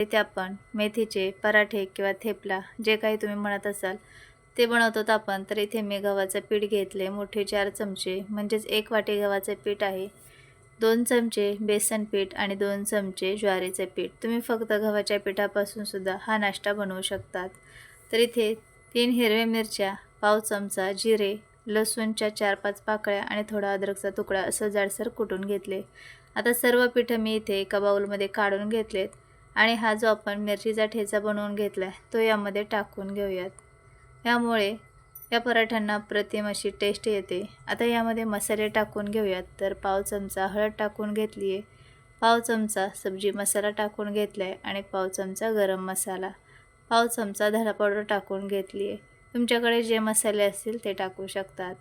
इथे आपण मेथीचे पराठे किंवा थेपला जे काही तुम्ही म्हणत असाल ते बनवतो आपण. तर इथे मी गव्हाचं पीठ घेतले मोठे चार चमचे म्हणजेच एक वाटी गव्हाचं पीठ आहे. दोन चमचे बेसन पीठ आणि दोन चमचे ज्वारीचे पीठ. तुम्ही फक्त गव्हाच्या पिठापासून सुद्धा हा नाश्ता बनवू शकतात. तर इथे तीन हिरव्या मिरच्या पाव चमचा जिरे लसूणच्या चार पाच पाकळ्या आणि थोडा अद्रकचा तुकडा असं जाडसर कुटून घेतले. आता सर्व पिठं मी इथे एका बाऊलमध्ये काढून घेतलेत. आणि हा जो आपण मिरचीचा ठेचा बनवून घेतला आहे तो यामध्ये टाकून घेऊयात. यामुळे या पराठ्यांना अप्रतिम अशी टेस्ट येते. आता यामध्ये मसाले टाकून घेऊयात. तर पाव चमचा हळद टाकून घेतली आहे पाव चमचा सब्जी मसाला टाकून घेतला आहे आणि पाव चमचा गरम मसाला पाव चमचा धना पावडर टाकून घेतली आहे तुमच्याकडे जे मसाले असतील ते टाकू शकतात.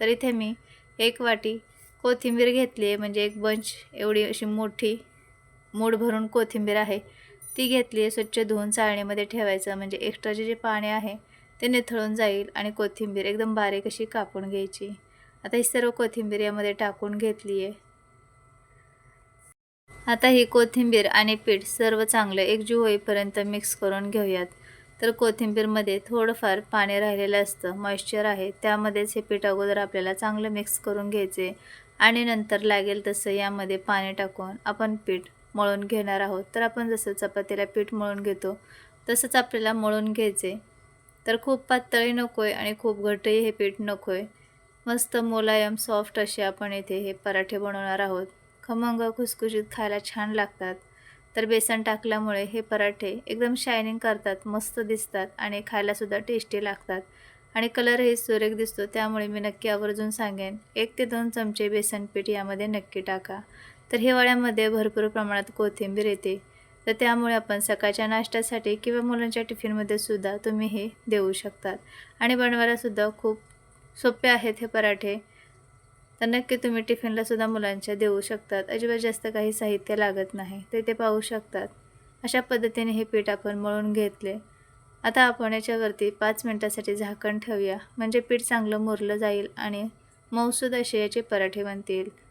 तर इथे मी एक वाटी कोथिंबीर घेतली आहे म्हणजे एक बंच एवढी अशी मोठी मूड भरून कोथिंबीर आहे. ती घेतली आहे स्वच्छ धुवून चाळणीमध्ये ठेवायचं. म्हणजे एक्स्ट्राचे जे पाणी आहे ते निथळून जाईल आणि कोथिंबीर एकदम बारीक अशी कापून घ्यायची. आता ही सर्व कोथिंबीर यामध्ये टाकून घेतली आहे. आता ही कोथिंबीर आणि पीठ सर्व चांगलं एकजीव होईपर्यंत मिक्स करून घेऊयात. तर कोथिंबीरमध्ये थोडंफार पाणी राहिलेलं असतं मॉइश्चर आहे. त्यामध्येच हे पीठ अगोदर आपल्याला चांगलं मिक्स करून घ्यायचे आणि नंतर लागेल तसं यामध्ये पाणी टाकून आपण पीठ मळून घेणार आहोत. तर आपण जसं चपातीला पीठ मळून घेतो तसंच आपल्याला मळून घ्यायचे. तर खूप पातळी नको आहे आणि खूप घटही हे पीठ नको आहे मस्त मुलायम सॉफ्ट असे आपण इथे हे पराठे बनवणार आहोत. खमंग खुसखुशीत खायला छान लागतात. तर बेसन टाकल्यामुळे हे पराठे एकदम शायनिंग करतात मस्त दिसतात आणि खायलासुद्धा टेस्टी लागतात. आणि कलरही सुरेख दिसतो त्यामुळे मी नक्की आवर्जून सांगेन. एक ते दोन चमचे बेसन पीठ यामध्ये नक्की टाका. तर हिवाळ्यामध्ये भरपूर प्रमाणात कोथिंबीर येते. तर त्यामुळे आपण सकाळच्या नाश्त्यासाठी किंवा मुलांच्या टिफिनमध्ये सुद्धा तुम्ही हे देऊ शकतात. आणि बनवायलासुद्धा खूप सोपे आहेत हे पराठे. तर नक्की तुम्ही टिफिनला सुद्धा मुलांच्या देऊ शकतात. अजिबात जास्त काही साहित्य लागत नाही. ते ते पाहू शकतात. अशा पद्धतीने हे पीठ आपण मळून घेतले. आता आपण याच्यावरती पाच मिनटासाठी झाकण ठेवूया. म्हणजे पीठ चांगलं मुरलं जाईल आणि मऊसूद असे याचे पराठे बनतील.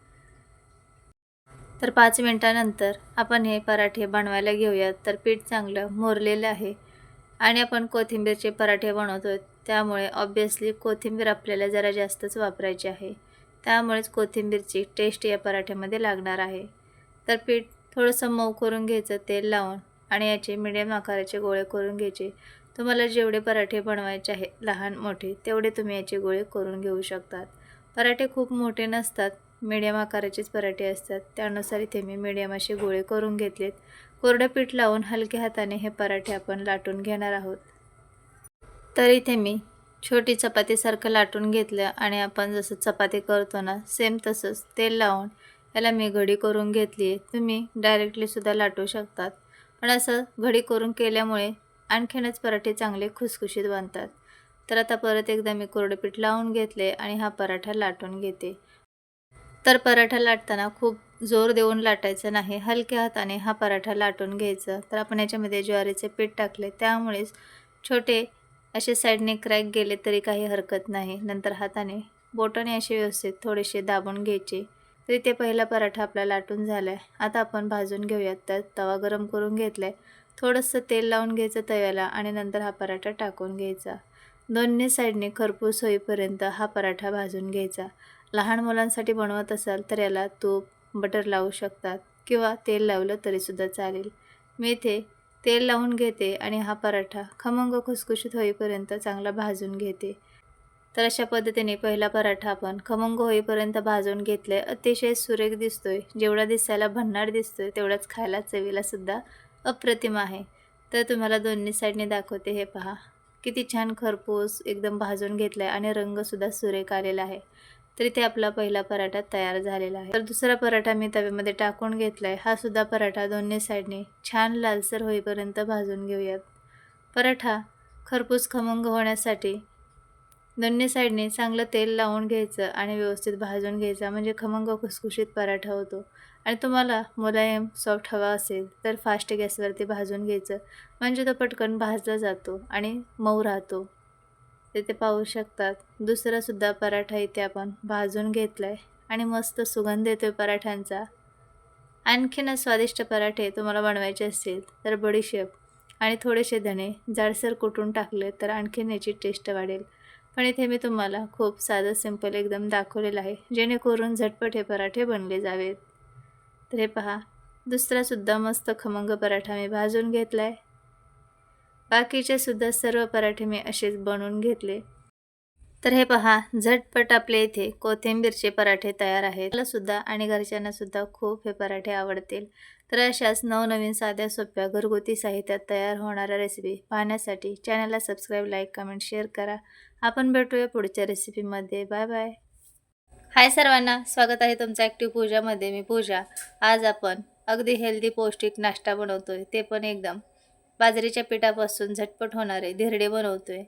तर पाच मिनटानंतर आपण हे पराठे बनवायला घेऊयात. तर पीठ चांगलं मोरलेलं आहे आणि आपण कोथिंबीरचे पराठे बनवतो त्यामुळे ऑब्वियसली कोथिंबीर आपल्याला जरा जास्तच वापरायची आहे. त्यामुळेच कोथिंबीरची टेस्ट या पराठ्यामध्ये लागणार आहे. तर पीठ थोडंसं मऊ करून घ्यायचं तेल लावून आणि याचे मिडियम आकाराचे गोळे करून घ्यायचे. तुम्हाला जेवढे पराठे बनवायचे आहे लहान मोठे तेवढे तुम्ही याचे गोळे करून घेऊ शकतात. पराठे खूप मोठे नसतात मिडियम आकाराचेच पराठे असतात. त्यानुसार इथे मी मिडियम असे गोळे करून घेतलेत. कोरडं पीठ लावून हलक्या हाताने हे पराठे आपण लाटून घेणार आहोत. तर इथे मी छोटी चपातीसारखं लाटून घेतलं आणि आपण जसं चपाती करतो ना सेम तसंच तेल लावून याला मी घडी करून घेतली आहे. तुम्ही डायरेक्टलीसुद्धा लाटू शकतात. पण असं घडी करून केल्यामुळे आणखीनच पराठे चांगले खुसखुशीत बनतात. तर आता परत एकदा मी कोरडं पीठ लावून घेतले आणि हा पराठा लाटून घेते. तर पराठा लाटताना खूप जोर देऊन लाटायचं नाही हलक्या हाताने हा पराठा लाटून घ्यायचा. तर आपण याच्यामध्ये ज्वारीचे पीठ टाकले त्यामुळेच छोटे असे साईडने क्रॅक गेले तरी काही हरकत नाही. नंतर हाताने बोटाने असे व्यवस्थित थोडेसे दाबून घ्यायचे. तरी ते पहिला पराठा आपला लाटून झाला आहे आता आपण भाजून घेऊयात. तर तवा गरम करून घेतला आहे थोडंसं तेल लावून घ्यायचं तव्याला आणि नंतर हा पराठा टाकून घ्यायचा. दोन्ही साईडने खरपूस होईपर्यंत हा पराठा भाजून घ्यायचा. लहान मुलांसाठी बनवत असाल तर याला तूप बटर लावू शकतात किंवा तेल लावलं तरीसुद्धा चालेल. मी इथे तेल लावून घेते आणि हा पराठा खमंग खुसखुशीत होईपर्यंत चांगला भाजून घेते. तर अशा पद्धतीने पहिला पराठा आपण खमंग होईपर्यंत भाजून घेतले अतिशय सुरेख दिसतोय. जेवढा दिसायला भन्नाट दिसतोय तेवढाच खायला चवीला सुद्धा अप्रतिम आहे. तर तुम्हाला दोन्ही साईडने दाखवते हे पहा. किती छान खरपूस एकदम भाजून घेतला आहे आणि रंगसुद्धा सुरेख आलेला आहे. तर इथे आपला पहिला पराठा तयार झालेला आहे. तर दुसरा पराठा मी तव्यामध्ये टाकून घेतला आहे हा सुद्धा पराठा दोन्ही साईडने छान लालसर होईपर्यंत भाजून घेऊयात. पराठा खरपूस खमंग होण्यासाठी दोन्ही साईडने चांगलं तेल लावून घ्यायचं आणि व्यवस्थित भाजून घ्यायचा. म्हणजे खमंग खुसखुशीत पराठा होतो. आणि तुम्हाला मुलायम सॉफ्ट हवा असेल तर फास्ट गॅसवरती भाजून घ्यायचं. म्हणजे तो पटकन भाजला जातो आणि मऊ राहतो. तिथे पाहू शकतात. दुसरासुद्धा पराठा इथे आपण भाजून घेतला आहे आणि मस्त सुगंध येतो आहे पराठ्यांचा आणखीनच स्वादिष्ट पराठे तुम्हाला बनवायचे असतील तर बडीशेप आणि थोडेसे धणे. जाडसर कुटून टाकले तर आणखीन याची टेस्ट वाढेल. पण इथे मी तुम्हाला खूप साधं सिंपल एकदम दाखवलेलं आहे जेणेकरून झटपट हे पराठे बनले जावेत. तर हे पहा. दुसरासुद्धा मस्त खमंग पराठा मी भाजून घेतला आहे बाकीचे सुद्धा सर्व पराठे मी असेच बनवून घेतले. तर हे पहा झटपट आपल्या इथे कोथिंबीरचे पराठे तयार आहेत. मला सुद्धा आणि घरच्यांना सुद्धा खूप हे पराठे आवडतील. तर अशाच नवनवीन साध्या सोप्या घरगुती साहित्यात तयार होणाऱ्या रेसिपी पाहण्यासाठी चॅनलला सबस्क्राईब लाईक कमेंट शेअर करा. आपण भेटूया पुढच्या रेसिपीमध्ये बाय बाय हाय सर्वांना स्वागत आहे तुमचं ॲक्टिव्ह पूजामध्ये मी पूजा. आज आपण अगदी हेल्दी पौष्टिक नाश्ता बनवतोय. ते पण एकदम बाजरीच्या पिठापासून झटपट होणारे धिरडे बनवतोय.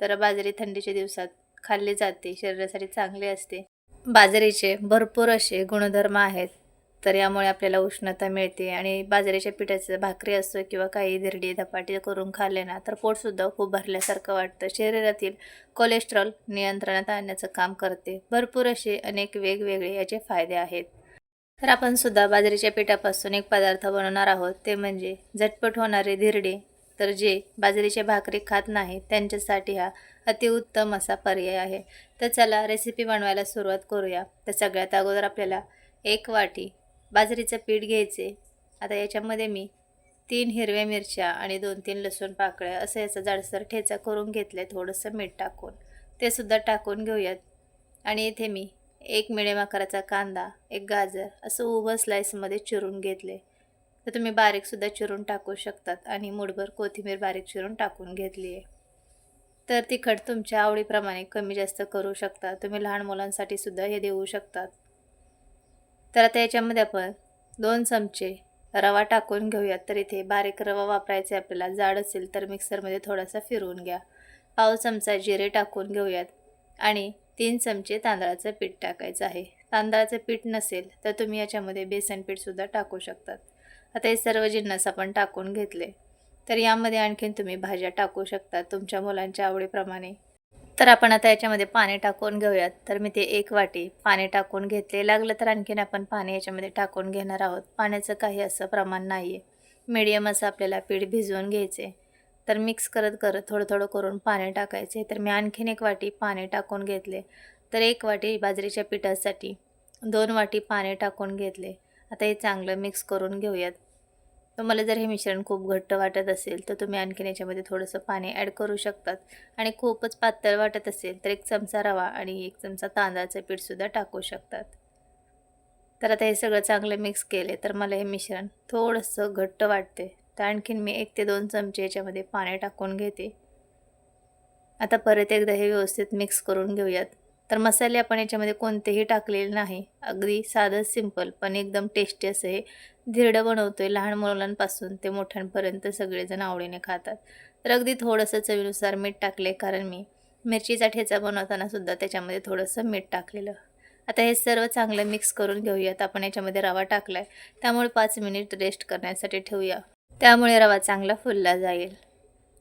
तर बाजरी थंडीच्या दिवसात खाल्ली जाते शरीरासाठी चांगले असते. बाजरीचे भरपूर असे गुणधर्म आहेत तर यामुळे आपल्याला उष्णता मिळते आणि बाजरीच्या पिठाचं भाकरी असतो किंवा काही धिरडी धपाटी करून खाल्ले ना तर पोटसुद्धा खूप भरल्यासारखं वाटतं. शरीरातील कोलेस्ट्रॉल नियंत्रणात आणण्याचं काम करते. भरपूर असे अनेक वेगवेगळे याचे फायदे आहेत. तर आपण सुद्धा बाजरीच्या पिठापासून एक पदार्थ बनवणार आहोत. ते म्हणजे झटपट होणारे धिरडे. तर जे बाजरीच्या भाकरी खात नाही त्यांच्यासाठी हा अतिउत्तम असा पर्याय आहे. तर चला रेसिपी बनवायला सुरुवात करूया. तर सगळ्यात अगोदर आपल्याला एक वाटी बाजरीचं पीठ घ्यायचे. आता याच्यामध्ये मी तीन हिरव्या मिरच्या आणि दोन तीन लसूण पाकळ्या असं याचा जाडसर ठेचा करून घेतलं थोडंसं मीठ टाकून. ते सुद्धा टाकून घेऊयात. आणि इथे मी एक मिडियम आकाराचा कांदा एक गाजर असं उभं स्लाईसमध्ये चिरून घेतले. तर तुम्ही बारीकसुद्धा चिरून टाकू शकतात आणि मुठभर कोथिंबीर बारीक चिरून टाकून घेतली आहे. तर तिखट तुमच्या आवडीप्रमाणे कमी जास्त करू शकता. तुम्ही लहान मुलांसाठी सुद्धा हे देऊ शकतात. तर आता याच्यामध्ये आपण दोन चमचे रवा टाकून घेऊयात. तर इथे बारीक रवा वापरायचा आपल्याला. जाड असेल तर मिक्सरमध्ये थोडासा फिरवून घ्या. पाव चमचा जिरे टाकून घेऊयात. आणि तीन चमचे तांदळाचं पीठ टाकायचं आहे. तांदळाचं पीठ नसेल तर तुम्ही याच्यामध्ये बेसन पीठसुद्धा टाकू शकतात. आता हे सर्व जिन्नस आपण टाकून घेतले. तर यामध्ये आणखीन तुम्ही भाज्या टाकू शकता तुमच्या मुलांच्या आवडीप्रमाणे. तर आपण आता याच्यामध्ये पाणी टाकून घेऊयात. तर मी ते एक वाटी पाणी टाकून घेतले. लागलं तर आणखीन आपण पाणी याच्यामध्ये टाकून घेणार आहोत. पाण्याचं काही असं प्रमाण नाही आहे मीडियम असं आपल्याला पीठ भिजवून घ्यायचे तर मिक्स करत करत थोडं थोडं करून पाणी टाकायचे. तर मी आणखीन एक वाटी पाणी टाकून घेतले. तर एक वाटी बाजरीच्या पिठासाठी दोन वाटी पाणी टाकून घेतले. आता हे चांगलं मिक्स करून घेऊयात. तुम्हाला जर हे मिश्रण खूप घट्ट वाटत असेल तर तुम्ही आणखीन याच्यामध्ये थोडंसं पाणी ॲड करू शकतात. आणि खूपच पातळ वाटत असेल तर एक चमचा रवा आणि एक चमचा तांदळाचं पीठसुद्धा टाकू शकतात. तर आता हे सगळं चांगलं मिक्स केले तर मला हे मिश्रण थोडंसं घट्ट वाटते. तर आणखीन मी एक ते दोन चमचे याच्यामध्ये पाणी टाकून घेते. आता परत एकदा हे व्यवस्थित मिक्स करून घेऊयात. तर मसाले आपण याच्यामध्ये कोणतेही टाकलेले नाही. अगदी साधं सिंपल पण एकदम टेस्टी असं हे धिरडं बनवतो आहे लहान मुलांपासून ते मोठ्यांपर्यंत सगळेजण आवडीने खातात. तर अगदी थोडंसं चवीनुसार मीठ टाकले कारण मी मिरचीचा ठेचा बनवताना सुद्धा त्याच्यामध्ये थोडंसं मीठ टाकलेलं. आता हे सर्व चांगलं मिक्स करून घेऊयात. आपण याच्यामध्ये रवा टाकला आहे त्यामुळे पाच मिनिट रेस्ट करण्यासाठी ठेवूया. त्यामुळे रवा चांगला फुलला जाईल.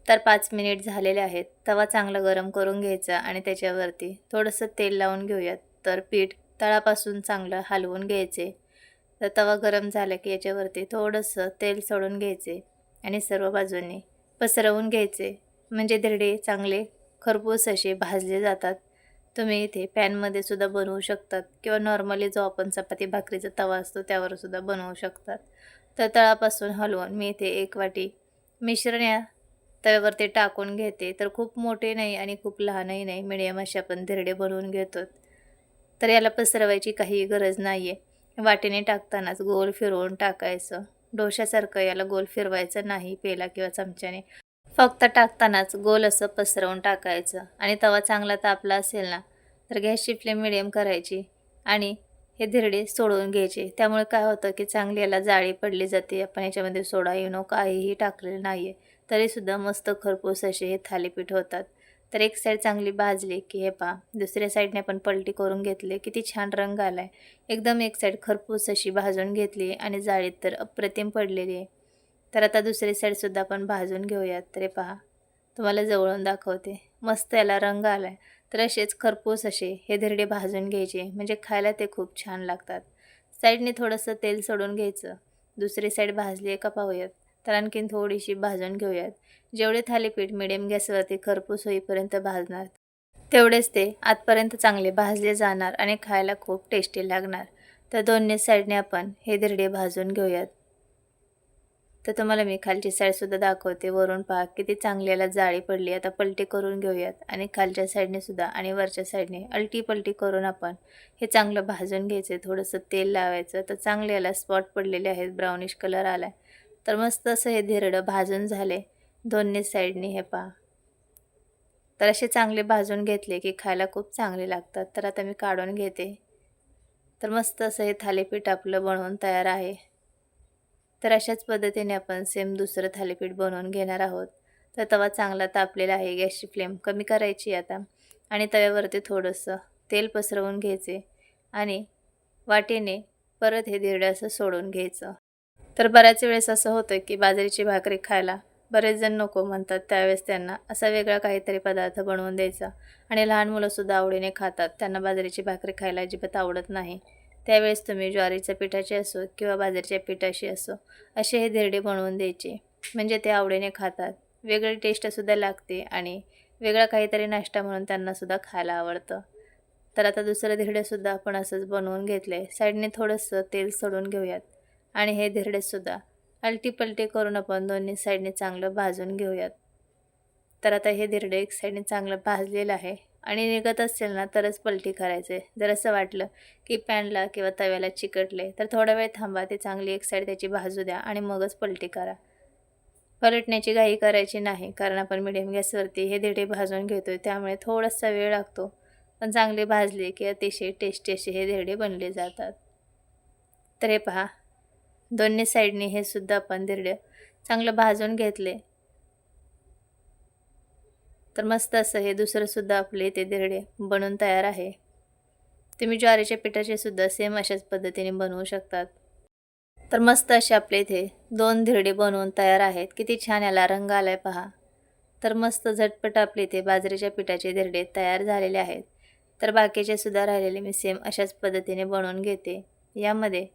तर पाच मिनिट झालेले आहेत. तवा चांगला गरम करून घ्यायचा आणि त्याच्यावरती थोडंसं तेल लावून घेऊयात. तर पीठ तळापासून चांगलं हलवून घ्यायचे. तर तवा गरम झाला की याच्यावरती थोडंसं तेल सोडून घ्यायचे आणि सर्व बाजूंनी पसरवून घ्यायचे. म्हणजे धिरडे चांगले खरपूस असे भाजले जातात. तुम्ही इथे पॅनमध्ये सुद्धा बनवू शकतात किंवा नॉर्मली जो आपण चपाती भाकरीचा तवा असतो त्यावर सुद्धा बनवू शकतात. तर तळापासून हलवून मी इथे एक वाटी मिश्रण या तव्यावरती टाकून घेते. तर खूप मोठे नाही आणि खूप लहानही नाही. मिडियम असे आपण धिरडे बनवून घेतो. तर याला पसरवायची काही गरज नाही आहे वाटीने टाकतानाच गोल फिरवून टाकायचं. डोशासारखं याला गोल फिरवायचं नाही पेला किंवा चमच्याने. फक्त टाकतानाच गोल असं पसरवून टाकायचं. आणि तवा चांगला तापला असेल ना तर गॅसची फ्लेम मिडियम करायची. आणि हे धिरडे सोडवून घ्यायचे. त्यामुळे काय होतं की चांगली याला जाळी पडली जाते. आपण याच्यामध्ये सोडा इनो काहीही टाकलेलं नाही आहे तरीसुद्धा मस्त खरपूस असे हे थालीपीठ होतात. तर एक साईड चांगली भाजली की हे पहा दुसऱ्या साईडने आपण पलटी करून घेतले. किती छान रंग आला आहे एकदम एक साईड खरपूस अशी भाजून घेतली आणि जाळीत तर अप्रतिम पडलेली आहे. तर आता दुसरी साईडसुद्धा आपण भाजून घेऊयात. तर हे पहा तुम्हाला जवळून दाखवते. मस्त याला रंग आला आहे तर असेच खरपूस असे हे धिरडे भाजून घ्यायचे. म्हणजे खायला ते खूप छान लागतात. साईडने थोडंसं तेल सोडून घ्यायचं. दुसरी साईड भाजली आहे का पाहूयात. तर आणखीन थोडीशी भाजून घेऊयात. जेवढे थालीपीठ मिडियम गॅसवरती खरपूस होईपर्यंत भाजणार तेवढेच ते आतपर्यंत चांगले भाजले जाणार आणि खायला खूप टेस्टी लागणार. तर दोन्ही साईडने आपण हे धिरडे भाजून घेऊयात. तर तुम्हाला मी खालची साईडसुद्धा दाखवते. वरून पहा किती चांगली याला जाळी पडली. आता पलटी करून घेऊयात. आणि खालच्या साईडने सुद्धा आणि वरच्या साईडने अलटी पलटी करून आपण हे चांगलं भाजून घ्यायचं. थोडंसं तेल लावायचं. तर चांगले याला स्पॉट पडलेले आहेत. ब्राउनिश कलर आला तर मस्त असं हे धिरडं भाजून झाले. दोन्ही साईडने हे पहा. तर असे चांगले भाजून घेतले की खायला खूप चांगले लागतात. तर आता मी काढून घेते. तर मस्त असं हे थालीपीठ आपलं बनवून तयार आहे. तर अशाच पद्धतीने आपण सेम दुसरं थालीपीठ बनवून घेणार आहोत. तर तवा चांगला तापलेला आहे. गॅसची फ्लेम कमी करायची आता. आणि तव्यावरती थोडंसं तेल पसरवून घ्यायचे. आणि वाटेने परत हे धिरडं असं सोडून घ्यायचं. तर बऱ्याच वेळेस असं होतं की बाजरीची भाकरी खायला बरेच जण नको म्हणतात. त्यावेळेस त्यांना असा वेगळा काहीतरी पदार्थ बनवून द्यायचा. आणि लहान मुलंसुद्धा आवडीने खातात. त्यांना बाजरीची भाकरी खायला अजिबात आवडत नाही. त्यावेळेस तुम्ही ज्वारीच्या पिठाची असो किंवा बाजरीच्या पिठाशी असो असे हे धिरडे बनवून द्यायचे. म्हणजे ते आवडीने खातात. वेगळी टेस्टसुद्धा लागते आणि वेगळा काहीतरी नाश्ता म्हणून त्यांनासुद्धा खायला आवडतं. तर आता दुसरं धिरडेसुद्धा आपण असंच बनवून घेतलं. आहे साईडने थोडंसं तेल सोडून घेऊयात. आणि हे धिरडेसुद्धा अलटी पलटी करून आपण दोन्ही साईडने चांगलं भाजून घेऊयात. तर आता हे धिरडे एक साईडने चांगलं भाजलेलं आहे. आणि निघत असेल ना तरच पलटी करायचे. जर असं वाटलं की पॅनला किंवा तव्याला चिकटले तर थोडा वेळ थांबा ते चांगली एक साईड त्याची भाजू द्या आणि मगच पलटी करा. पलटण्याची घाई करायची नाही कारण आपण मिडियम गॅसवरती हे धिरडे भाजून घेतो त्यामुळे थोडासा वेळ लागतो. पण चांगले भाजले की अतिशय टेस्टी असे हे धिरडे बनले जातात. तर हे पहा दोन्ही साईडने हे सुद्धा आपण धिरडे चांगलं भाजून घेतले. तर मस्त असं हे दुसरंसुद्धा आपले ते धिरडे बनवून तयार आहे. तुम्ही ज्वारीच्या पिठाचे सुद्धा सेम अशाच पद्धतीने बनवू शकतात. तर मस्त असे आपले इथे दोन धिरडे बनवून तयार आहेत. किती छान याला रंग आला आहे पहा. तर मस्त झटपट आपले इथे बाजरीच्या पिठाचे धिरडे तयार झालेले आहेत. तर बाकीचे सुद्धा राहिलेले मी सेम अशाच पद्धतीने बनवून घेते. यामध्ये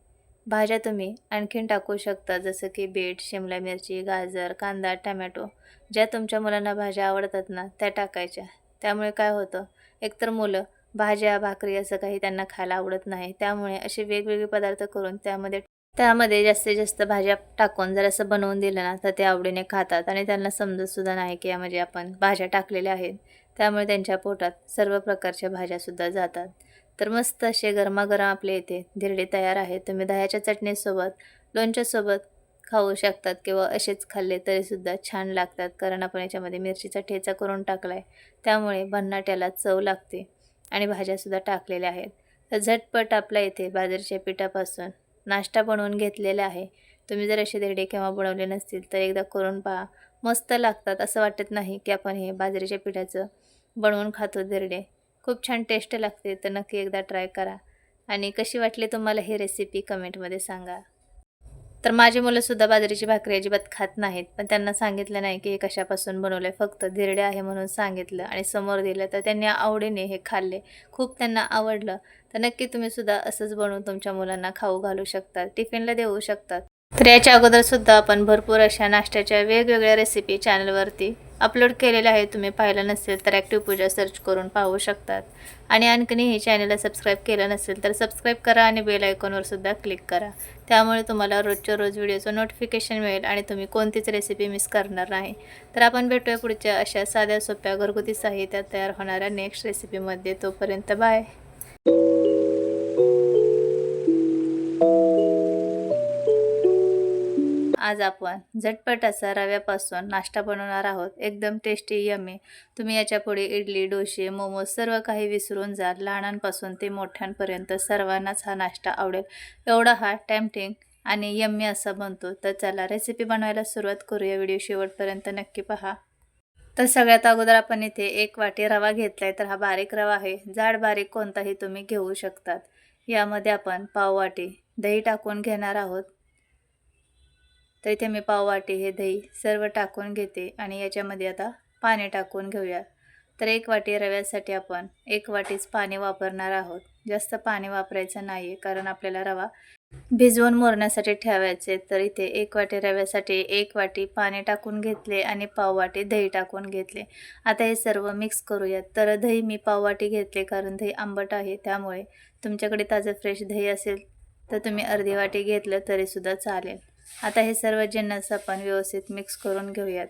भाज्या तुम्ही आणखीन टाकू शकता जसं की बीट शिमला मिरची गाजर कांदा टमॅटो ज्या तुमच्या मुलांना भाज्या आवडतात ना त्या टाकायच्या. त्यामुळे काय होतं एकतर मुलं भाज्या भाकरी असं काही त्यांना खायला आवडत नाही त्यामुळे असे वेगवेगळे पदार्थ करून त्यामध्ये त्यामध्ये जास्तीत जास्त भाज्या टाकून जर असं बनवून दिलं ना तर ते आवडीने खातात. आणि त्यांना समजतसुद्धा नाही की यामध्ये आपण भाज्या टाकलेल्या आहेत. त्यामुळे त्यांच्या पोटात सर्व प्रकारच्या भाज्यासुद्धा जातात. तर मस्त असे गरमागरम आपले इथे धिरडे तयार आहेत. तुम्ही दह्याच्या चटणीसोबत लोणच्यासोबत खाऊ शकतात किंवा असेच खाल्ले तरीसुद्धा छान लागतात. कारण आपण याच्यामध्ये मिरचीचा ठेचा करून टाकला आहे त्यामुळे भन्नाट्याला चव लागते आणि भाज्यासुद्धा टाकलेल्या आहेत. तर झटपट आपल्या इथे बाजरीच्या पिठापासून नाश्ता बनवून घेतलेला आहे. तुम्ही जर असे धिरडे केव्हा बनवले नसतील तर एकदा करून पहा. मस्त लागतात. असं वाटत नाही की आपण हे बाजरीच्या पिठाचं बनवून खातो धिरडे. खूप छान टेस्ट लागते तर नक्की एकदा ट्राय करा. आणि कशी वाटली तुम्हाला ही रेसिपी कमेंटमध्ये सांगा. तर माझी मुलंसुद्धा बाजरीची भाकरी अजिबात खात नाहीत पण त्यांना सांगितलं नाही की हे कशापासून बनवलं आहे फक्त धिरडे आहे म्हणून सांगितलं आणि समोर दिलं तर त्यांनी आवडीने हे खाल्ले. खूप त्यांना आवडलं. तर नक्की तुम्हीसुद्धा असंच बनवून तुमच्या मुलांना खाऊ घालू शकतात टिफिनला देऊ शकतात तर याच्या अगोदरसुद्धा आपण भरपूर अशा नाश्त्याच्या वेगवेगळ्या रेसिपी चॅनलवरती अपलोड केलेल्या आहेत. तुम्ही पाहिलं नसेल तर ॲक्टिव्ह पूजा सर्च करून पाहू शकतात. आणि आणखीनही चॅनलला सबस्क्राईब केलं नसेल तर सबस्क्राईब करा आणि बेल आयकॉनवर सुद्धा क्लिक करा. त्यामुळे तुम्हाला रोजच्या रोज व्हिडिओचं नोटिफिकेशन मिळेल आणि तुम्ही कोणतीच रेसिपी मिस करणार नाही. तर आपण भेटूया पुढच्या अशा साध्या सोप्या घरगुती साहित्यात तयार होणाऱ्या नेक्स्ट रेसिपीमध्ये तोपर्यंत बाय आज आपण झटपट असा रव्यापासून नाश्ता बनवणार आहोत. एकदम टेस्टी यमी तुम्ही याच्यापुढे इडली डोसे मोमोज सर्व काही विसरून जाल लहानांपासून ते मोठ्यांपर्यंत सर्वांनाच हा नाश्ता आवडेल. एवढा हा टॅम्पटिंग आणि यम्मी असा बनतो. तर चला रेसिपी बनवायला सुरुवात करूया. व्हिडिओ शेवटपर्यंत नक्की पहा. तर सगळ्यात अगोदर आपण इथे एक वाटी रवा घेतलाय. तर हा बारीक रवा आहे. जाड बारीक कोणताही तुम्ही घेऊ शकतात. यामध्ये आपण पाववाटी दही टाकून घेणार आहोत. तर इथे मी पाववाटी हे दही सर्व टाकून घेते आणि याच्यामध्ये आता पाणी टाकून घेऊया. तर एक वाटी रव्यासाठी आपण एक वाटीच पाणी वापरणार आहोत. जास्त पाणी वापरायचं नाही आहे कारण आपल्याला रवा भिजवून मोरण्यासाठी ठेवायचे तर इथे एक वाटी रव्यासाठी एक वाटी पाणी टाकून घेतले आणि पाववाटी दही टाकून घेतले. आता हे सर्व मिक्स करूयात. तर दही मी पाववाटी घेतले कारण दही आंबट आहे. त्यामुळे तुमच्याकडे ताजं फ्रेश दही असेल तर तुम्ही अर्धी वाटी घेतलं तरीसुद्धा चालेल. आता हे सर्व जिन्नस आपण व्यवस्थित मिक्स करून घेऊयात.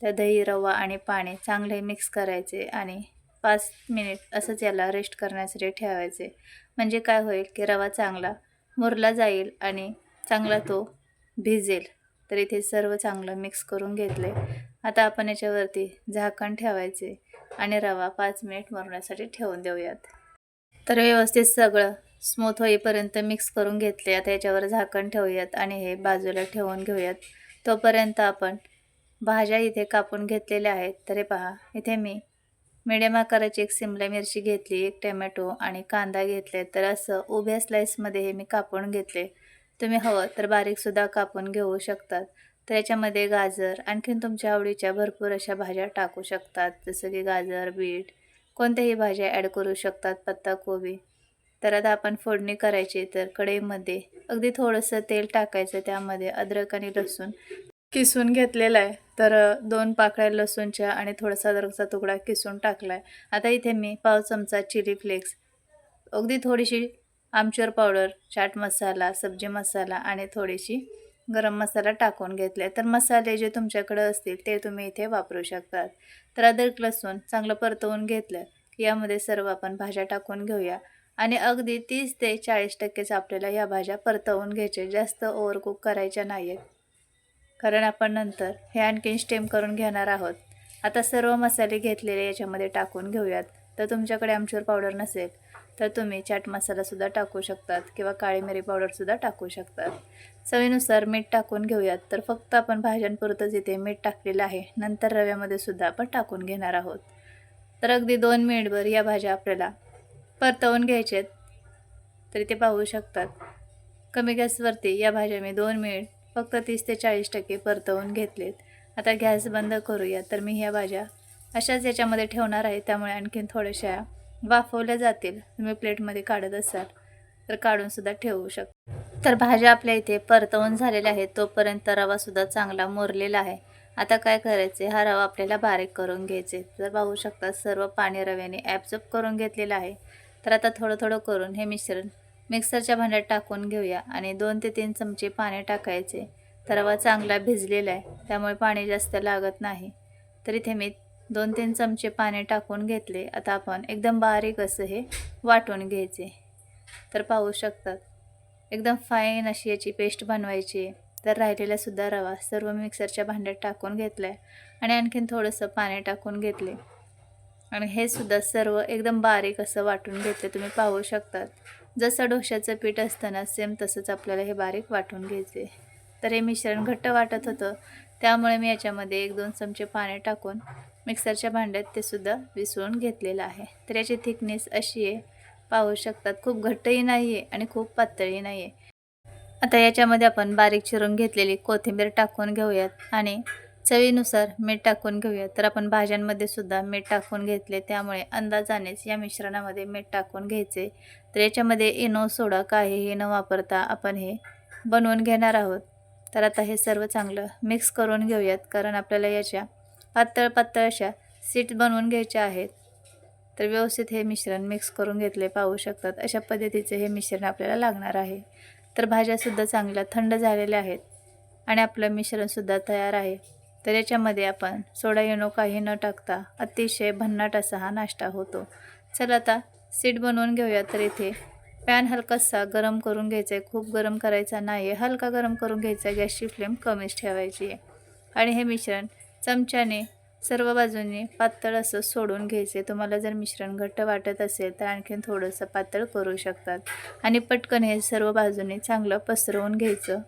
त्या दही रवा आणि पाणी चांगले मिक्स करायचे आणि पाच मिनिट असंच याला रेस्ट करण्यासाठी ठेवायचे. म्हणजे काय होईल की रवा चांगला मुरला जाईल आणि चांगला तो भिजेल. तर इथे सर्व चांगलं मिक्स करून घेतले. आता आपण याच्यावरती झाकण ठेवायचे आणि रवा पाच मिनिट मुरण्यासाठी ठेवून देऊयात. तर व्यवस्थित सगळं स्मूथ होईपर्यंत मिक्स करून घेतले आता याच्यावर झाकण ठेवूयात आणि हे बाजूला ठेवून घेऊयात. तोपर्यंत आपण भाज्या इथे कापून घेतलेल्या आहेत. तर हे पहा इथे मी मिडियम आकाराची एक सिमला मिरची घेतली एक टोमॅटो आणि कांदा घेतले. तर असं उभ्या स्लाईसमध्ये हे मी कापून घेतले. तुम्ही हवं तर बारीकसुद्धा कापून घेऊ शकतात. तर याच्यामध्ये गाजर आणखीन तुमच्या आवडीच्या भरपूर अशा भाज्या टाकू शकतात. जसं की गाजर बीट कोणत्याही भाज्या ॲड करू शकतात. पत्ताकोबी. तर आता आपण फोडणी करायची तर कढईमध्ये अगदी थोडंसं तेल टाकायचं त्यामध्ये अद्रक आणि लसूण किसून घेतलेला आहे. तर दोन पाकळ्या लसूणच्या आणि थोडासा अद्रकचा तुकडा किसून टाकला आहे आता इथे मी पाव चमचा चिली फ्लेक्स अगदी थोडीशी आमचूर पावडर चाट मसाला सब्जी मसाला आणि थोडीशी गरम मसाला टाकून घेतले तर मसाले जे तुमच्याकडं असतील ते तुम्ही इथे वापरू शकतात. तर अद्रक लसूण चांगलं परतवून घेतलं की यामध्ये सर्व आपण भाज्या टाकून घेऊया. आणि अगदी तीस ते चाळीस टक्केच आपल्याला या भाज्या परतवून घ्यायचे. जास्त ओव्हरकुक करायच्या नाही आहेत कारण आपण नंतर हे आणखीन स्टेम करून घेणार आहोत. आता सर्व मसाले घेतलेले याच्यामध्ये टाकून घेऊयात. तर तुमच्याकडे आमचूर पावडर नसेल तर तुम्ही चाट मसालासुद्धा टाकू शकतात किंवा काळी मिरी पावडरसुद्धा टाकू शकतात. चवीनुसार मीठ टाकून घेऊयात. तर फक्त आपण भाज्यांपुरतंच इथे मीठ टाकलेलं आहे. नंतर रव्यामध्ये सुद्धा आपण टाकून घेणार आहोत. तर अगदी दोन मिनिटभर या भाज्या आपल्याला परतवून घ्यायचे आहेत तर इथे पाहू शकतात. कमी गॅसवरती या भाज्या मी दोन मिनिट फक्त तीस ते चाळीस टक्के परतवून घेतलेत. आता गॅस बंद करूया तर मी ह्या भाज्या अशाच याच्यामध्ये ठेवणार आहे त्यामुळे आणखीन थोड्याशा वाफवल्या जातील. तुम्ही प्लेटमध्ये काढत असाल तर काढूनसुद्धा ठेवू शकता तर भाज्या आपल्या इथे परतवून झालेल्या आहेत तोपर्यंत रवासुद्धा चांगला मोरलेला आहे. आता काय करायचे? हा रवा आपल्याला बारीक करून घ्यायचे. तर पाहू शकता सर्व पाणी रव्याने ॲब्झॉर्ब करून घेतलेला आहे. तर आता थोडं थोडं करून हे मिश्रण मिक्सरच्या भांड्यात टाकून घेऊया आणि दोन ते तीन चमचे पाणी टाकायचे. तर रवा चांगला भिजलेला आहे त्यामुळे पाणी जास्त लागत नाही. तर इथे मी दोन तीन चमचे पाणी टाकून घेतले. आता आपण एकदम बारीक असं हे वाटून घ्यायचे. तर पाहू शकतात एकदम फाईन अशी याची पेस्ट बनवायची तर राहिलेलासुद्धा रवा सर्व मिक्सरच्या भांड्यात टाकून घेतला आहे आणि आणखीन थोडंसं पाणी टाकून घेतले. आणि हे सुद्धा सर्व एकदम बारीक असं वाटून घेतले तुम्ही पाहू शकतात. जसं डोश्याचं पीठ असताना सेम तसंच आपल्याला हे बारीक वाटून घ्यायचे. तर हे मिश्रण घट्ट वाटत होतं. त्यामुळे मी याच्यामध्ये एक दोन चमचे पाणी टाकून मिक्सरच्या भांड्यात ते सुद्धा विसळून घेतलेलं आहे. तर याची थिकनेस अशी आहे. पाहू शकतात खूप घट्टही नाही आहे आणि खूप पातळही नाही आहे आता याच्यामध्ये आपण बारीक चिरून घेतलेली कोथिंबीर टाकून घेऊयात आणि चवीनुसार मीठ टाकून घेऊयात तर आपण भाज्यांमध्ये सुद्धा मीठ टाकून घेतले. त्यामुळे अंदाजानेच या मिश्रणामध्ये मीठ टाकून घ्यायचे. तर याच्यामध्ये इनो सोडा काहीही न वापरता आपण हे बनवून घेणार आहोत. तर आता हे सर्व चांगलं मिक्स करून घेऊयात कारण आपल्याला याच्या पातळ पातळ अशा सीट बनवून घ्यायच्या आहेत. तर व्यवस्थित हे मिश्रण मिक्स करून घेतले पाहू शकतात. अशा पद्धतीचे हे मिश्रण आपल्याला लागणार आहे. तर भाज्यासुद्धा चांगल्या थंड झालेल्या आहेत आणि आपलं मिश्रणसुद्धा तयार आहे. तर याच्यामध्ये आपण सोडा येणो काही न टाकता अतिशय भन्नाट असा हा नाश्ता होतो. चला आता सीट बनवून घेऊया तर इथे पॅन हलकासा गरम करून घ्यायचा आहे खूप गरम करायचा नाही आहे हलका गरम करून घ्यायचा. आहे गॅसची फ्लेम कमीच ठेवायची आहे. आणि हे मिश्रण चमच्याने सर्व बाजूंनी पातळ असं सोडून घ्यायचे तुम्हाला जर मिश्रण घट्ट वाटत असेल तर आणखीन थोडंसं पातळ करू शकतात. आणि पटकन हे सर्व बाजूंनी चांगलं पसरवून घ्यायचं.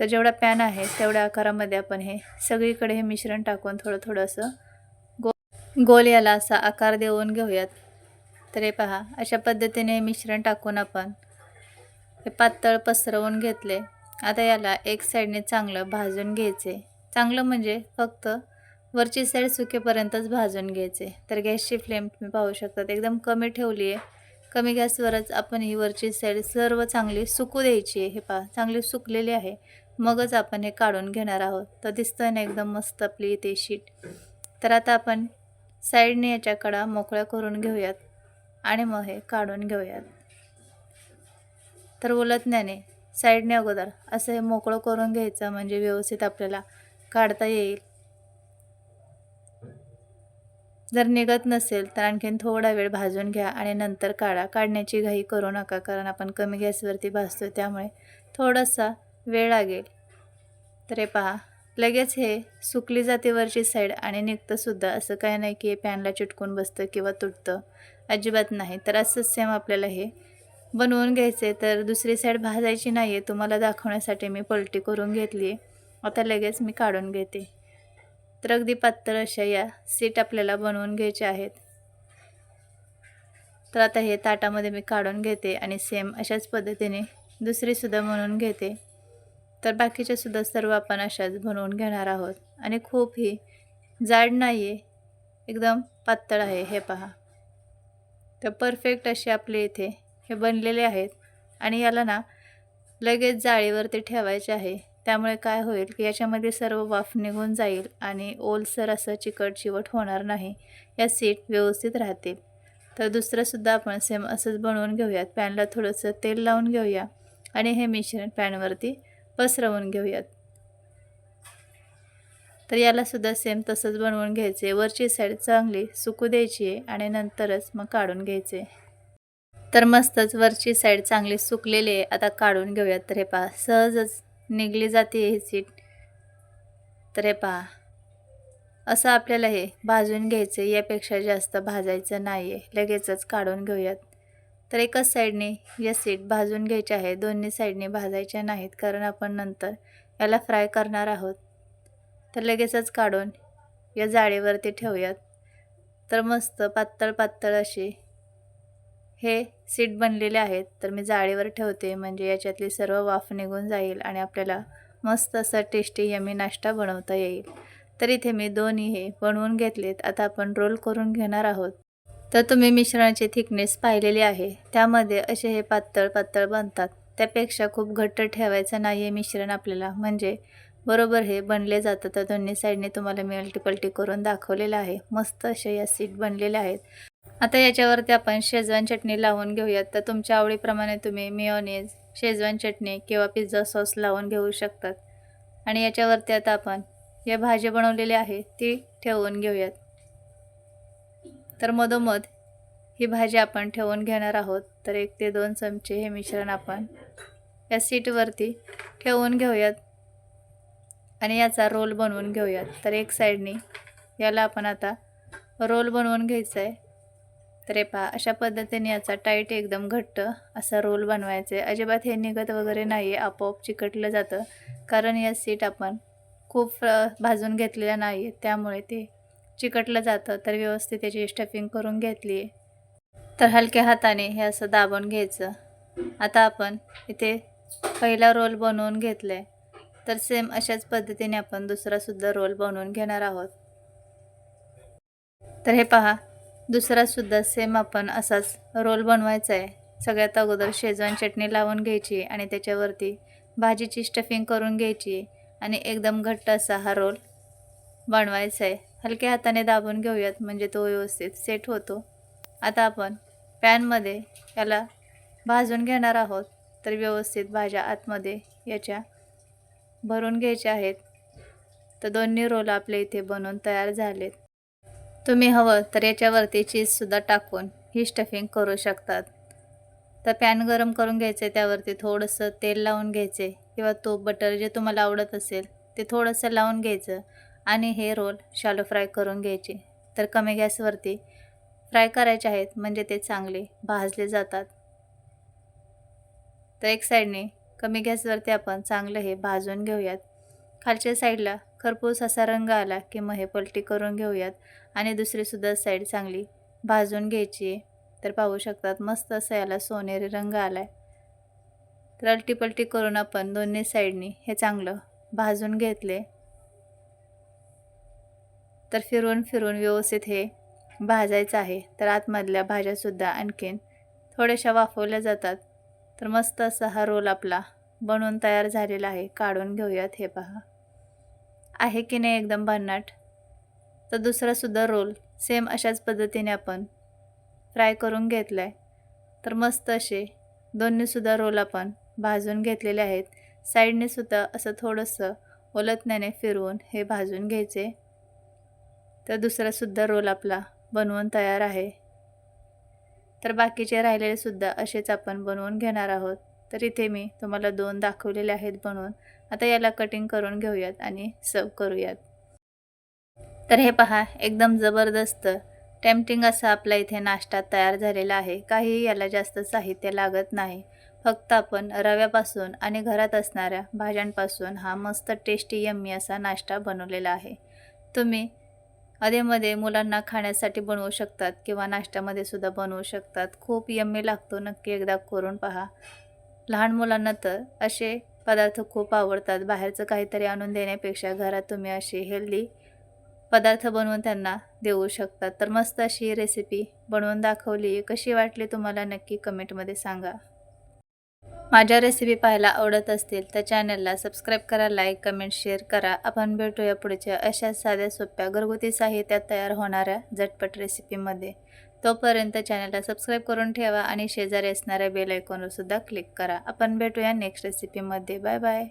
तर जेवढा पॅन आहे तेवढ्या आकारामध्ये आपण हे सगळीकडे हे मिश्रण टाकून थोडं थोडंसं गो गोल याला असा आकार देऊन घेऊयात. तर हे पहा अशा पद्धतीने हे मिश्रण टाकून आपण हे पातळ पसरवून घेतले. आता याला एक साईडने चांगलं भाजून घ्यायचे. चांगलं म्हणजे फक्त वरची साईड सुकेपर्यंतच भाजून घ्यायचे. तर गॅसची फ्लेम तुम्ही पाहू शकतात एकदम कमी ठेवली आहे. कमी गॅसवरच आपण ही वरची साईड सर्व चांगली सुकू द्यायची आहे. हे पहा चांगली सुकलेली आहे. मगच आपण हे काढून घेणार आहोत. तर दिसतंय ना एकदम मस्त आपली इथे शीट. तर आता आपण साईडने याच्या कडा मोकळ्या करून घेऊयात आणि मग हे काढून घेऊयात. तर उलटण्याने साईडने अगोदर असं हे मोकळं करून घ्यायचं म्हणजे व्यवस्थित आपल्याला काढता येईल. जर निघत नसेल तर आणखीन थोडा वेळ भाजून घ्या आणि नंतर काढा. काढण्याची घाई करू नका कारण आपण कमी गॅसवरती भाजतो त्यामुळे थोडासा वेळ लागेल. तर हे पहा लगेच हे सुकली जाते वरची साईड आणि निघतंसुद्धा असं काय नाही की हे पॅनला चिटकून बसतं किंवा तुटतं. अजिबात नाही. तर असंच सेम आपल्याला हे बनवून घ्यायचे तर दुसरी साईड भाजायची नाही आहे तुम्हाला दाखवण्यासाठी मी पलटी करून घेतली आहे आता लगेच मी काढून घेते. तर अगदी पातळ अशा या सीट आपल्याला बनवून घ्यायच्या आहेत. तर आता हे ताटामध्ये मी काढून घेते आणि सेम अशाच पद्धतीने दुसरीसुद्धा बनवून घेते. तर बाकीचे सुद्धा सर्व आपण अशाच बनवून घेणार आहोत. आणि खूप ही जाड नाही आहे एकदम पातळ आहे हे पहा. तर परफेक्ट असे आपले इथे हे बनलेले आहेत. आणि याला ना लगेच जाळीवरती ठेवायचे आहे. त्यामुळे काय होईल की याच्यामध्ये सर्व वाफ निघून जाईल आणि ओलसर असं चिकट चिवट होणार नाही. या सीट व्यवस्थित राहतील. तर दुसरंसुद्धा आपण सेम असंच बनवून घेऊयात. पॅनला थोडंसं तेल लावून घेऊया. आणि हे मिश्रण पॅनवरती पसरवून घेऊयात. तर यालासुद्धा सेम तसंच बनवून घ्यायचे. वरची साईड चांगली सुकू द्यायची आहे आणि नंतरच मग काढून घ्यायचे. तर मस्तच वरची साईड चांगली सुकलेली आहे. आता काढून घेऊयात. तर हे पहा सहजच निघली जाते ही सीट. तर हे पहा असं आपल्याला हे भाजून घ्यायचं यापेक्षा जास्त भाजायचं नाही आहे लगेचच काढून घेऊयात. तर एकाच साईडने या सीट भाजून घ्यायच्या आहे. दोन्ही साईडने भाजायच्या नाहीत कारण आपण नंतर याला फ्राय करणार आहोत. तर लगेचच काढून या जाळीवरती ठेवूयात. तर मस्त पातळ पातळ असे हे सीट बनलेले आहेत. तर मी जाळीवर ठेवते म्हणजे याच्यातली सर्व वाफ निघून जाईल आणि आपल्याला मस्त असा टेस्टी यमी नाश्ता बनवता येईल. तर इथे मी दोन्ही हे बनवून घेतलेत. आता आपण रोल करून घेणार आहोत. तर तुम्ही मिश्रणाची थिकनेस पाहिलेली आहे. त्यामध्ये असे हे पातळ पातळ बनतात. त्यापेक्षा खूप घट्ट ठेवायचं नाही आहे मिश्रण आपल्याला. म्हणजे बरोबर हे बनले जातं. तर दोन्ही साईडने तुम्हाला मी अल्टीपल्टी करून दाखवलेलं आहे. मस्त असे या सीट बनलेल्या आहेत. आता याच्यावरती आपण शेजवान चटणी लावून घेऊयात. तर तुमच्या आवडीप्रमाणे तुम्ही मिओनेज शेजवान चटणी किंवा पिझ्झा सॉस लावून घेऊ शकतात. आणि याच्यावरती आता आपण या भाजी बनवलेली आहे ती ठेवून घेऊयात. तर मधोमध ही भाजी आपण ठेवून घेणार आहोत. तर एक ते दोन चमचे हे मिश्रण आपण या सीटवरती ठेवून घेऊयात. आणि याचा रोल बनवून घेऊयात. तर एक साईडनी याला आपण आता रोल बनवून घ्यायचा आहे. तर हे पहा अशा पद्धतीने याचा टाईट एकदम घट्ट असा रोल बनवायचा आहे. अजिबात हे निघत वगैरे नाही आहे आपोआप चिकटलं जातं. कारण या सीट आपण खूप भाजून घेतलेल्या नाही आहे त्यामुळे ते चिकटलं जातं तर व्यवस्थित त्याची स्टफिंग करून घेतली. तर हलक्या हाताने हे असं दाबून घ्यायचं. आता आपण इथे पहिला रोल बनवून घेतला आहे तर सेम अशाच पद्धतीने आपण दुसरासुद्धा रोल बनवून घेणार आहोत. तर हे पहा दुसरासुद्धा सेम आपण असाच रोल बनवायचा आहे सगळ्यात अगोदर शेजवान चटणी लावून घ्यायची आणि त्याच्यावरती भाजीची स्टफिंग करून घ्यायची आणि एकदम घट्ट असा हा रोल बनवायचा आहे हलक्या हाताने दाबून घेऊयात म्हणजे तो व्यवस्थित सेट होतो. आता आपण पॅनमध्ये याला भाजून घेणार आहोत. तर व्यवस्थित भाज्या आतमध्ये याच्या भरून घ्यायच्या आहेत. तर दोन्ही रोल आपल्या इथे बनवून तयार झालेत. तुम्ही हवं तर याच्यावरती चीजसुद्धा टाकून ही स्टफिंग करू शकतात. तर पॅन गरम करून घ्यायचे त्यावरती थोडंसं तेल लावून घ्यायचे किंवा तूप बटर जे तुम्हाला आवडत असेल ते थोडंसं लावून घ्यायचं. आणि हे रोल शालो फ्राय करून घ्यायचे. तर कमी गॅसवरती फ्राय करायचे आहेत म्हणजे ते चांगले भाजले जातात. तर एक साईडने कमी गॅसवरती आपण चांगलं हे भाजून घेऊयात. खालच्या साईडला खरपूस असा रंग आला की मग हे पलटी करून घेऊयात आणि दुसरीसुद्धा साईड चांगली भाजून घ्यायची आहे. तर पाहू शकतात मस्त असं याला सोनेरी रंग आला आहे तर अलटीपलटी करून आपण दोन्ही साईडनी हे चांगलं भाजून घेतले. तर फिरून फिरून व्यवस्थित हे भाजायचं आहे. तर आतमधल्या भाज्यासुद्धा आणखीन थोड्याशा वाफवल्या जातात. तर मस्त असा हा रोल आपला बनवून तयार झालेला आहे. काढून घेऊयात हे पहा. आहे की नाही एकदम भन्नाट? तर दुसरासुद्धा रोल सेम अशाच पद्धतीने आपण फ्राय करून घेतला आहे तर मस्त असे दोन्हीसुद्धा रोल आपण भाजून घेतलेले आहेत. साईडने सुद्धा असं थोडंसं ओलतण्याने फिरवून हे भाजून घ्यायचे. तर दुसरासुद्धा रोल आपला बनवून तयार आहे. तर बाकीचे राहिलेले सुद्धा असेच आपण बनवून घेणार आहोत. तर इथे मी तुम्हाला दोन दाखवलेले आहेत बनवून. आता याला कटिंग करून घेऊयात आणि सर्व करूयात. तर हे पहा एकदम जबरदस्त टेम्पटिंग असा आपला इथे नाश्ता तयार झालेला आहे. काहीही याला जास्त साहित्य लागत नाही. फक्त आपण रव्यापासून आणि घरात असणाऱ्या भाज्यांपासून हा मस्त टेस्टी यम्मी असा नाश्ता बनवलेला आहे. तुम्ही अधेमध्ये मुलांना खाण्यासाठी बनवू शकतात किंवा नाश्त्यामध्ये सुद्धा बनवू शकतात. खूप यम्मी लागतो नक्की एकदा करून पहा. लहान मुलांना तर असे पदार्थ खूप आवडतात. बाहेरचं काहीतरी आणून देण्यापेक्षा घरात तुम्ही असे हेल्दी पदार्थ बनवून त्यांना देऊ शकतात. तर मस्त अशी रेसिपी बनवून दाखवली. कशी वाटली तुम्हाला नक्की कमेंटमध्ये सांगा. माझ्या रेसिपी पाहायला आवडत असतील तर चॅनलला सबस्क्राईब करा लाईक कमेंट शेअर करा. आपण भेटूया पुढच्या अशा साध्या सोप्या घरगुती साहित्यात तयार होणाऱ्या झटपट रेसिपीमध्ये तोपर्यंत चॅनलला सबस्क्राईब करून ठेवा आणि शेजारी असणाऱ्या बेल आयकॉनवर सुद्धा क्लिक करा. आपण भेटूया नेक्स्ट रेसिपीमध्ये बाय बाय